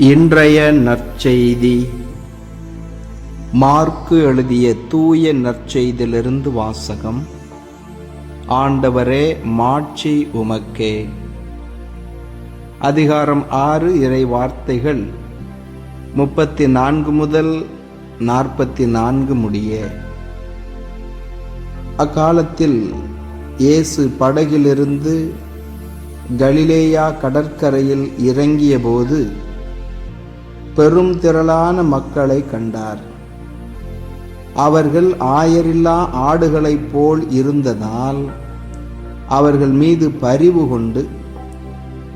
இன்றைய நற்செய்தி. மார்க்கு எழுதிய தூய நற்செய்தியிலிருந்து வாசகம். ஆண்டவரே மாட்சி உமக்கே. அதிகாரம் ஆறு இறை வார்த்தைகள். முப்பத்தி நான்கு முதல் நாற்பத்தி நான்கு முடிய. அக்காலத்தில் இயேசு படகிலிருந்து கலிலேயா கடற்கரையில் இறங்கியபோது பெரும் திரளான மக்களை கண்டார். அவர்கள் ஆயரில்லா ஆடுகளைப் போல் இருந்ததால் அவர்கள் மீது பரிவு கொண்டு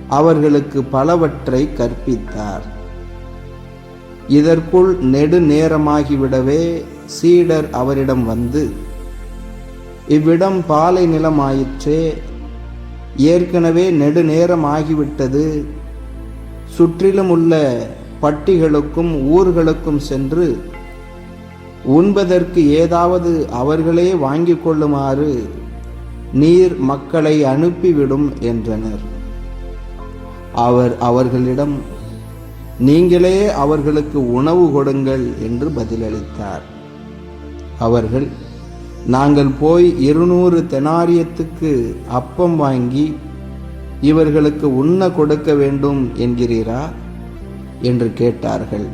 அவர்களுக்கு பலவற்றை கற்பித்தார். இதற்குள் நெடுநேரமாகிவிடவே சீடர் அவரிடம் வந்து இவ்விடம் பாலை நிலமாயிற்றே ஏற்கனவே நெடுநேரமாகிவிட்டது ஆகிவிட்டது சுற்றிலும் உள்ள பட்டிகளுக்கும் ஊர்களுக்கும் சென்று உண்பதற்கு ஏதாவது அவர்களே வாங்கிக் கொள்ளுமாறு நீர் மக்களை அனுப்பிவிடும் என்றனர். அவர் அவர்களிடம் நீங்களே அவர்களுக்கு உணவு கொடுங்கள் என்று பதிலளித்தார். அவர்கள் நாங்கள் போய் இருநூறு தெனாரியத்துக்கு அப்பம் வாங்கி இவர்களுக்கு உண்ண கொடுக்க வேண்டும் என்கிறீரா? என்று கேட்டார்கள்.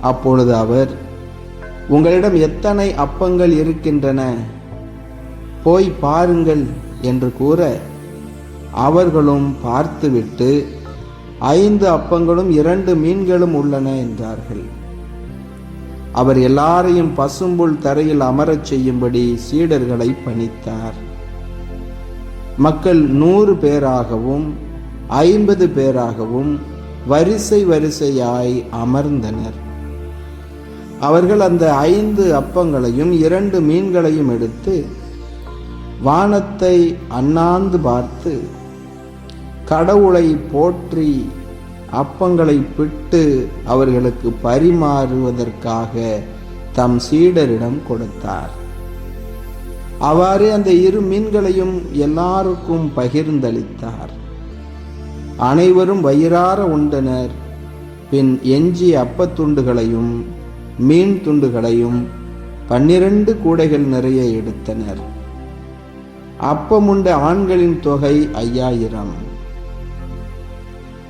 அப்பொழுது அவர் உங்களிடம் எத்தனை அப்பங்கள் இருக்கின்றன? போய் பாருங்கள் என்று கூற அவர்களும் பார்த்துவிட்டு ஐந்து அப்பங்களும் இரண்டு மீன்களும் உள்ளன என்றார்கள். அவர் எல்லாரையும் பசும்புல் தரையில் அமரச் செய்யும்படி சீடர்களை பணித்தார். மக்கள் நூறு பேராகவும் ஐம்பது பேராகவும் வரிசை வரிசையாய் அமர்ந்தனர். அவர்கள் அந்த ஐந்து அப்பங்களையும் இரண்டு மீன்களையும் எடுத்து வானத்தை அண்ணாந்து பார்த்து கடவுளை போற்றி அப்பங்களை பிட்டு அவர்களுக்கு பரிமாறுவதற்காக தம் சீடரிடம் கொடுத்தார். அவ்வாறு அந்த இரு மீன்களையும் எல்லாருக்கும் பகிர்ந்தளித்தார். அனைவரும் வயிறார உண்டனர். பின் எஞ்சிய அப்பத்துண்டுகளையும் மீன் துண்டுகளையும் பன்னிரண்டு கூடைகள் நிறைய எடுத்தனர். அப்பமுண்ட ஆண்களின் தொகை ஐயாயிரம்.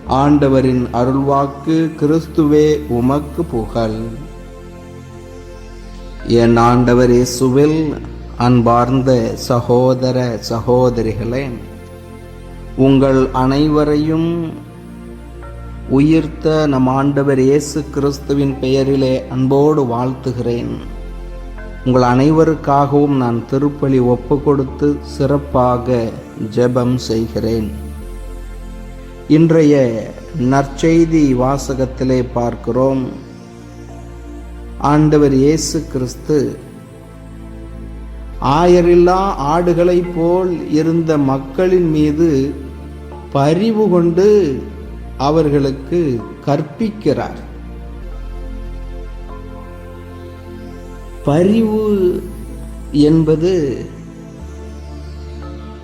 ஆண்டவரின் அருள்வாக்கு கிறிஸ்துவே உமக்கு புகழ். என் ஆண்டவர் இயேசுவில் அன்பார்ந்த சகோதர சகோதரிகளே உங்கள் அனைவரையும் உயிர்த்த நம் ஆண்டவர் இயேசு கிறிஸ்துவின் பெயரிலே அன்போடு வாழ்த்துகிறேன். உங்கள் அனைவருக்காகவும் நான் திருப்பலி ஒப்பு கொடுத்து சிறப்பாக ஜெபம் செய்கிறேன். இன்றைய நற்செய்தி வாசகத்திலே பார்க்கிறோம். ஆண்டவர் இயேசு கிறிஸ்து ஆயரில்லா ஆடுகளைப் போல் இருந்த மக்களின் மீது பரிவு கொண்டு அவர்களுக்கு கற்பிக்கிறார். பரிவு என்பது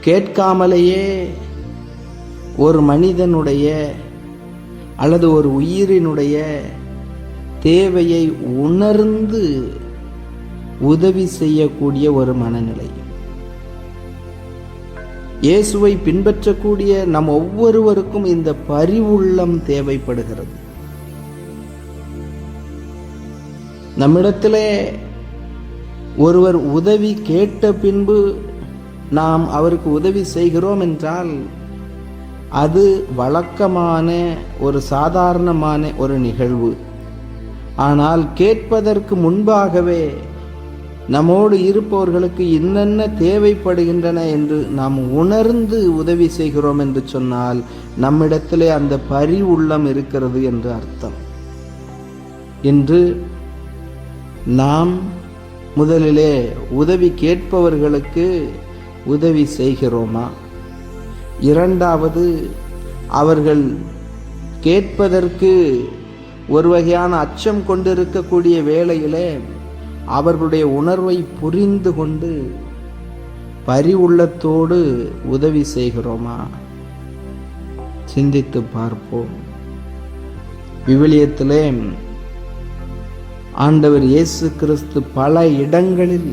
கேட்காமலேயே ஒரு மனிதனுடைய அல்லது ஒரு உயிரினுடைய தேவையை உணர்ந்து உதவி செய்யக்கூடிய ஒரு மனநிலை. இயேசுவை பின்பற்றக்கூடிய நம் ஒவ்வொருவருக்கும் இந்த பரிவுள்ளம் தேவைப்படுகிறது. நம்மிடத்திலே ஒருவர் உதவி கேட்ட பின்பு நாம் அவருக்கு உதவி செய்கிறோம் என்றால் அது வழக்கமான ஒரு சாதாரணமான ஒரு நிகழ்வு. ஆனால் கேட்பதற்கு முன்பாகவே நம்மோடு இருப்பவர்களுக்கு என்னென்ன தேவைப்படுகின்றன என்று நாம் உணர்ந்து உதவி செய்கிறோம் என்று சொன்னால் நம்மிடத்திலே அந்த பரி உள்ளம் இருக்கிறது என்று அர்த்தம். இன்று நாம் முதலிலே உதவி கேட்பவர்களுக்கு உதவி செய்கிறோமா? இரண்டாவது அவர்கள் கேட்பதற்கு ஒரு வகையான அச்சம் கொண்டிருக்கக்கூடிய வேளையிலே அவர்களுடைய உணர்வை புரிந்து கொண்டு பரிவுள்ளத்தோடு உதவி செய்கிறோமா? சிந்தித்து பார்ப்போம். விவிலியத்திலே ஆண்டவர் இயேசு கிறிஸ்து பல இடங்களில்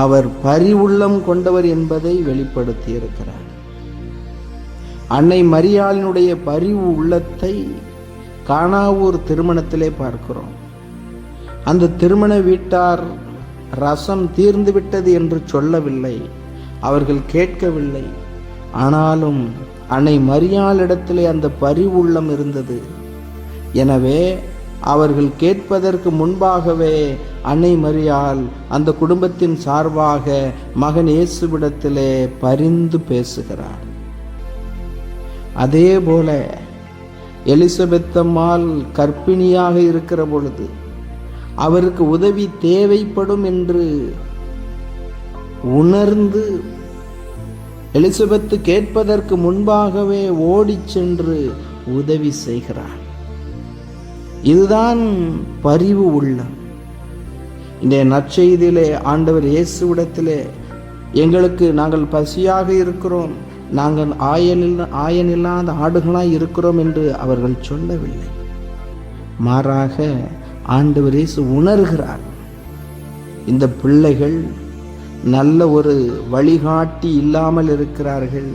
அவர் பரிவுள்ளம் கொண்டவர் என்பதை வெளிப்படுத்தி இருக்கிறார் அன்னை மரியாளினுடைய பரிவு உள்ளத்தை காணாவூர் திருமணத்திலே பார்க்கிறோம். அந்த திருமண வீட்டார் ரசம் தீர்ந்துவிட்டது என்று சொல்லவில்லை. அவர்கள் கேட்கவில்லை. ஆனாலும் அன்னை மரியாளிடத்திலே அந்த பரிவுள்ளம் இருந்தது. எனவே அவர்கள் கேட்பதற்கு முன்பாகவே அன்னை மரியால் அந்த குடும்பத்தின் சார்பாக மகன் இயேசுவிடத்திலே பரிந்து பேசுகிறார். அதே போல எலிசபெத்தம்மாள் கர்ப்பிணியாக இருக்கிற பொழுது அவருக்கு உதவி தேவைப்படும் என்று உணர்ந்து எலிசபெத்து கேட்பதற்கு முன்பாகவே ஓடிச் சென்று உதவி செய்கிறார். இதுதான் பரிவு உள்ளம். இன்றைய நற்செய்தியிலே ஆண்டவர் இயேசுவிடத்திலே எங்களுக்கு நாங்கள் பசியாக இருக்கிறோம். நாங்கள் ஆயனில் ஆயனில்லாத ஆடுகளாய் இருக்கிறோம் என்று அவர்கள் சொல்லவில்லை. மாறாக ஆண்டவர் இயேசு உணர்கிறார். இந்த பிள்ளைகள் நல்ல ஒரு வழிகாட்டி இல்லாமல் இருக்கிறார்கள்.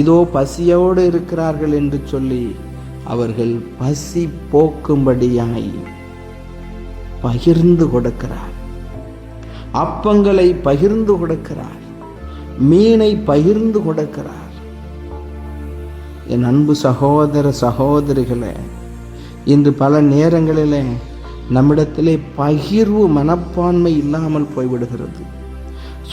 இதோ பசியோடு இருக்கிறார்கள் என்று சொல்லி அவர்கள் பசி போக்கும்படியாய் பகிர்ந்து கொடுக்கிறார். அப்பங்களை பகிர்ந்து கொடுக்கிறார். மீனை பகிர்ந்து கொடுக்கிறார். என் அன்பு சகோதர சகோதரிகளை இன்று பல நேரங்களிலே நம்மிடத்திலே பகிர்வு மனப்பான்மை இல்லாமல் போய்விடுகிறது.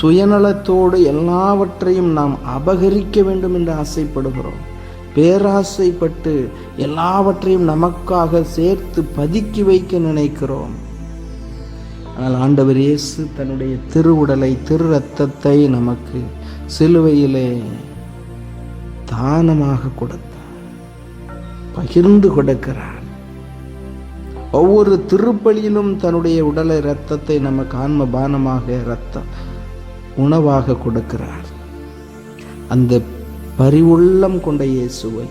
சுயநலத்தோடு எல்லாவற்றையும் நாம் அபகரிக்க வேண்டும் என்று ஆசைப்படுகிறோம். பேராசைப்பட்டு எல்லாவற்றையும் நமக்காக சேர்த்து பதுக்கி வைக்க நினைக்கிறோம். ஆனால் ஆண்டவர் இயேசு தன்னுடைய திருவுடலை திரு ரத்தத்தை நமக்கு சிலுவையிலே தானமாக கொடுத்தார். பகிர்ந்து கொடுக்கிறார். ஒவ்வொரு திருப்பலியிலும் தன்னுடைய உடலை இரத்தத்தை நமக்கு ஆன்ம பானமாக இரத்தம் உணவாக கொடுக்கிறார். அந்த பரிவுள்ளம் கொண்ட இயேசுவை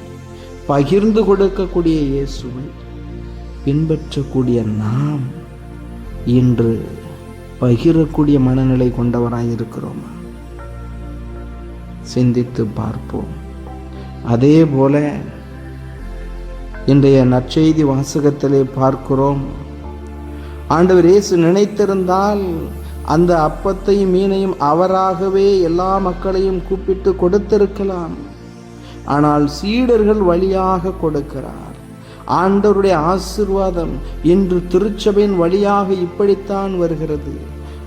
பகிர்ந்து கொடுக்கக்கூடிய இயேசுவை பின்பற்றக்கூடிய நாம் இன்று பகிரக்கூடிய மனநிலை கொண்டவராக இருக்கிறோமா? சிந்தித்து பார்ப்போம். அதே போல இன்றைய நற்செய்தி வாசகத்திலே பார்க்கிறோம். ஆண்டவர் இயேசு நினைத்திருந்தால் அந்த அப்பத்தையும் மீனையும் அவராகவே எல்லா மக்களையும் கூப்பிட்டு கொடுத்திருக்கலாம். ஆனால் சீடர்கள் வழியாக கொடுக்கிறார். ஆண்டவருடைய ஆசிர்வாதம் இன்று திருச்சபையின் வழியாக இப்படித்தான் வருகிறது.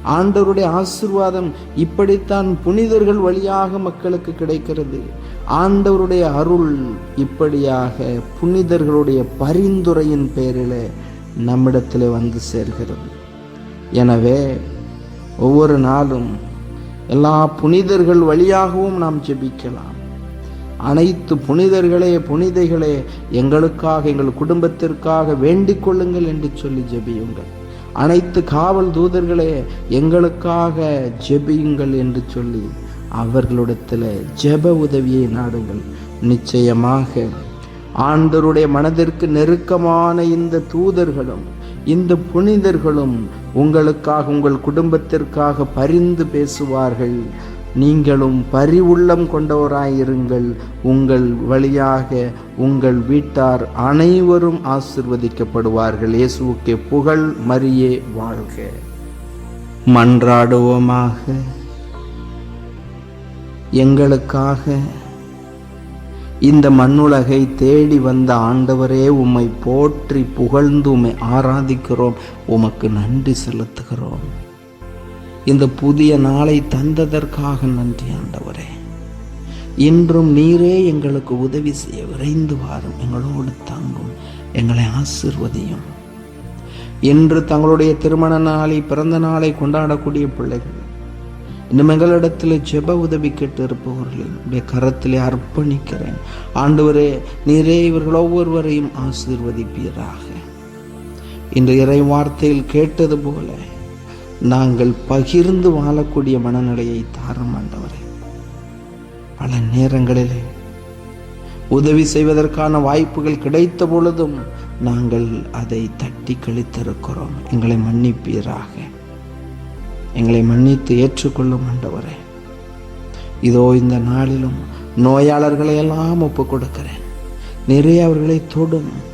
ஆண்டவருடைய ஆசிர்வாதம் இப்படித்தான் புனிதர்கள் வழியாக மக்களுக்கு கிடைக்கிறது. ஆண்டவருடைய அருள் இப்படியாக புனிதர்களுடைய பரிந்துரையின் பேரில் நம்மிடத்தில் வந்து சேர்கிறது. எனவே ஒவ்வொரு நாளும் எல்லா புனிதர்கள் வழியாகவும் நாம் ஜெபிக்கலாம். அனைத்து புனிதர்களே புனிதைகளே எங்களுக்காக எங்கள் குடும்பத்திற்காக வேண்டிக் கொள்ளுங்கள் என்று சொல்லி ஜெபியுங்கள். அனைத்து காவல் தூதர்களே எங்களுக்காக ஜெபியுங்கள் என்று சொல்லி அவர்களிடத்தில் ஜெப உதவியை நாடுங்கள். நிச்சயமாக ஆண்டருடைய மனதிற்கு நெருக்கமான இந்த தூதர்களும் இந்த புனிதர்களும் உங்களுக்காக உங்கள் குடும்பத்திற்காக பரிந்து பேசுவார்கள். நீங்களும் பரிவுள்ளம் கொண்டவராயிருங்கள். உங்கள் வழியாக உங்கள் வீட்டார் அனைவரும் ஆசிர்வதிக்கப்படுவார்கள். இயேசுவுக்கு புகழ் மரியே வாழ்க. மன்றாடுவோமாக. எங்களுக்காக இந்த மண்ணுலகை தேடி வந்த ஆண்டவரே உம்மை போற்றி புகழ்ந்து உம்மை ஆராதிக்கிறோம். உமக்கு நன்றி செலுத்துகிறோம். இந்த புதிய நாளை தந்ததற்காக நன்றி ஆண்டவரே. இன்றும் நீரே எங்களுக்கு உதவி செய்ய விரைந்து வாரும். எங்களோடு தாங்கும் எங்களை ஆசிர்வதியும். இன்று தங்களுடைய திருமண நாளை பிறந்த நாளை கொண்டாடக்கூடிய பிள்ளைகள் இன்னும் எங்களிடத்தில் ஜெப உதவி கேட்டு இருப்பவர்களின் கரத்திலே அர்ப்பணிக்கிறேன். ஆண்டவரே நீரே இவர்கள் ஒவ்வொருவரையும் ஆசீர்வதிப்பீராக. இன்று இறை வார்த்தையில் கேட்டது போல நாங்கள் பகிர்ந்து வாழக்கூடிய மனநிலையை தாரும் ஆண்டவரே. பல நேரங்களிலே உதவி செய்வதற்கான வாய்ப்புகள் கிடைத்த பொழுதும் நாங்கள் அதை தட்டி கழித்திருக்கிறோம். எங்களை மன்னிப்பீராக. எங்களை மன்னித்து ஏற்றுக்கொள்ளும் ஆண்டவரே. இதோ இந்த நாளிலும் நோயாளர்களை எல்லாம் ஒப்புக் கொடுக்கிறேன் நிறைய அவர்களை தொடும்.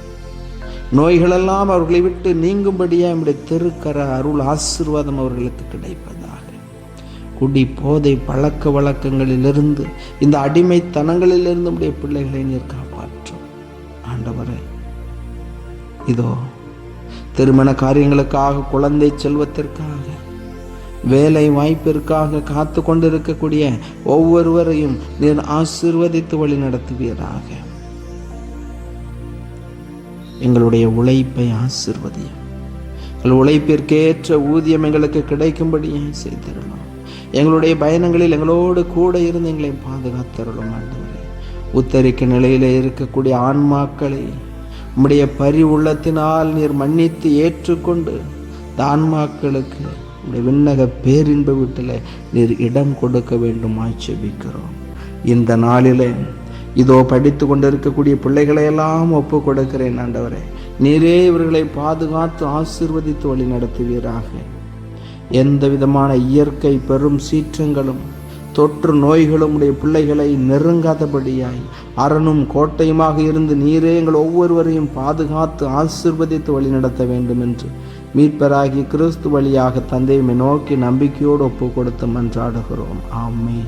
நோய்களெல்லாம் அவர்களை விட்டு நீங்கும்படியாக நம்முடைய திருக்கர அருள் ஆசீர்வாதம் அவர்களுக்கு கிடைப்பதாக. குடி போதை பழக்க வழக்கங்களிலிருந்து இந்த அடிமைத்தனங்களிலிருந்து நம்முடைய பிள்ளைகளை நீர் காப்பாற்றும். ஆண்டவரே இதோ திருமண காரியங்களுக்காக குழந்தை செல்வத்திற்காக வேலை வாய்ப்பிற்காக காத்து கொண்டிருக்கக்கூடிய ஒவ்வொருவரையும் நீர் ஆசிர்வதித்து வழி நடத்துவீராக எங்களுடைய உழைப்பை ஆசிர்வதியும். எங்கள் உழைப்பிற்கேற்ற ஊதியம் எங்களுக்கு கிடைக்கும்படியே செய்திருந்தோம் எங்களுடைய பயணங்களில் எங்களோடு கூட இருந்து எங்களை பாதுகாத்தருளும் ஆண்டவரே. உத்தரிக்க நிலையில் இருக்கக்கூடிய ஆன்மாக்களை உம்முடைய பரி உள்ளத்தினால் நீர் மன்னித்து ஏற்றுக்கொண்டு இந்த ஆன்மாக்களுக்கு உடைய விண்ணக பேரின்ப வீட்டில் நீர் இடம் கொடுக்க வேண்டும் ஆட்சேபிக்கிறோம் இந்த நாளிலே இதோ படித்து கொண்டிருக்கக்கூடிய பிள்ளைகளையெல்லாம் ஒப்பு கொடுக்கிறேன் ஆண்டவரே. நீரே இவர்களை பாதுகாத்து ஆசிர்வதித்து வழி நடத்துவீராக. எந்த விதமான இயற்கை பெரும் சீற்றங்களும் தொற்று நோய்களும் உடைய பிள்ளைகளை நெருங்காதபடியாய் அரணும் கோட்டையுமாக இருந்து நீரே எங்கள் ஒவ்வொருவரையும் பாதுகாத்து ஆசிர்வதித்து வழி நடத்த வேண்டும் என்று மீட்பராகி கிறிஸ்து வழியாக தந்தையுமை நோக்கி நம்பிக்கையோடு ஒப்பு கொடுத்து மன்றாடுகிறோம். ஆமே